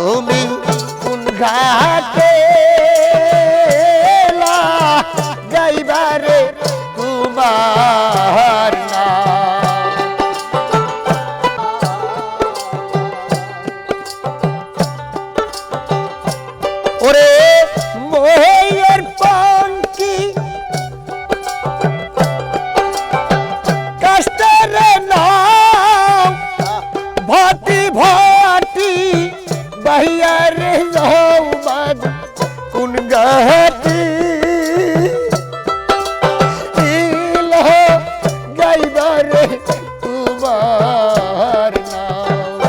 তুমি কোন ঘাটে বহিয়ার বাদ কোন গাটি ইলহ গাইবারে তোমার নাম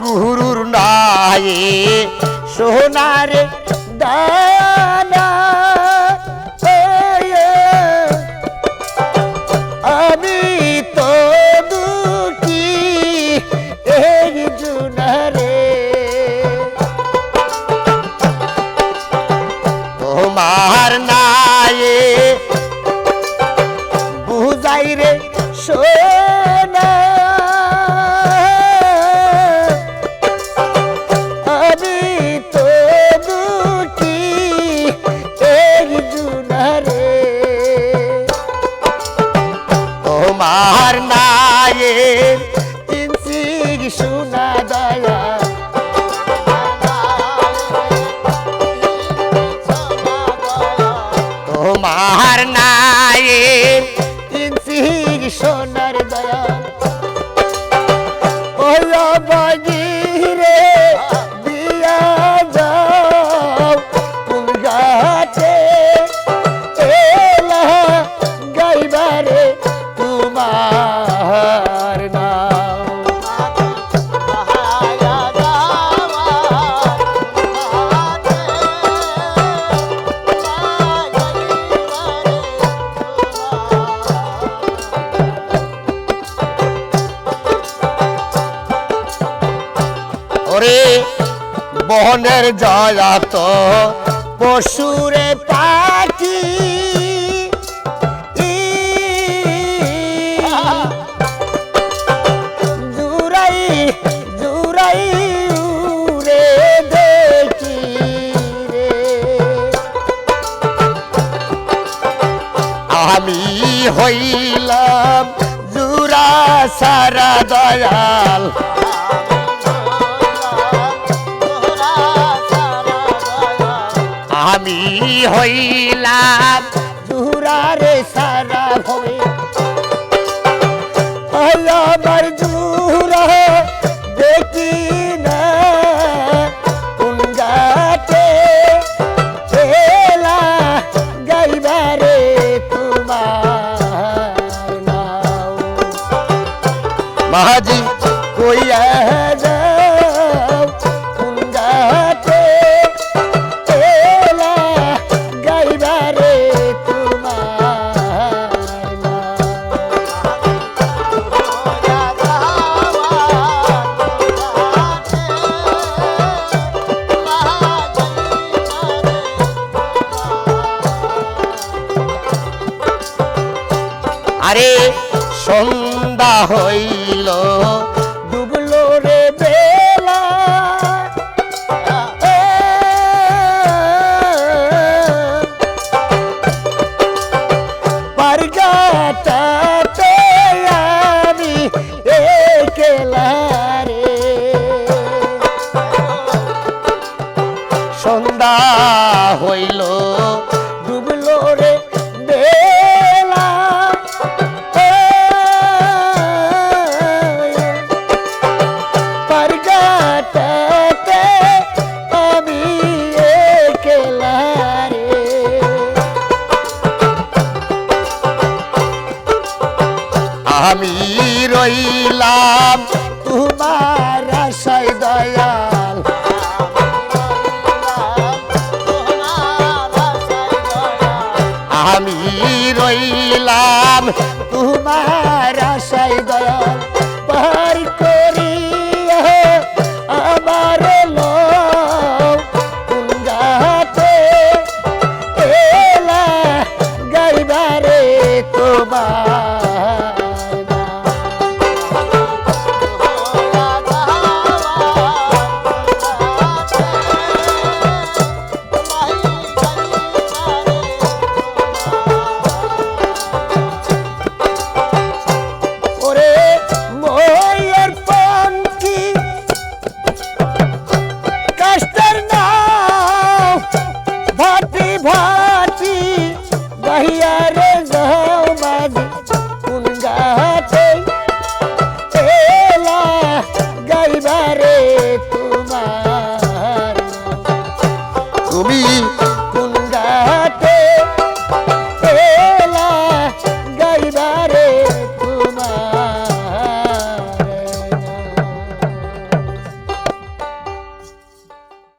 গুরুর নায়ে সোনারে তোমার নায়ে তিনসির সোনা দয়া। তোমার নায়ে তিনসির সোনার ওরে বহনের জয়াত পশুরে পাখি। রে। আমি হইলাম জুরা সারা দয়াল আমি হইলাম। জুরারে সারা ভবে আমার জুরা দেখি না কোন গাছে এলা গাইবারে তোমার নাও মাহাজি কইয়া হইল। ডুবলো রে বেলা। পারগাটাতে সন্ধ্যা রইলাম তোমার আশায় দয়াল। আমি রইলাম তোমার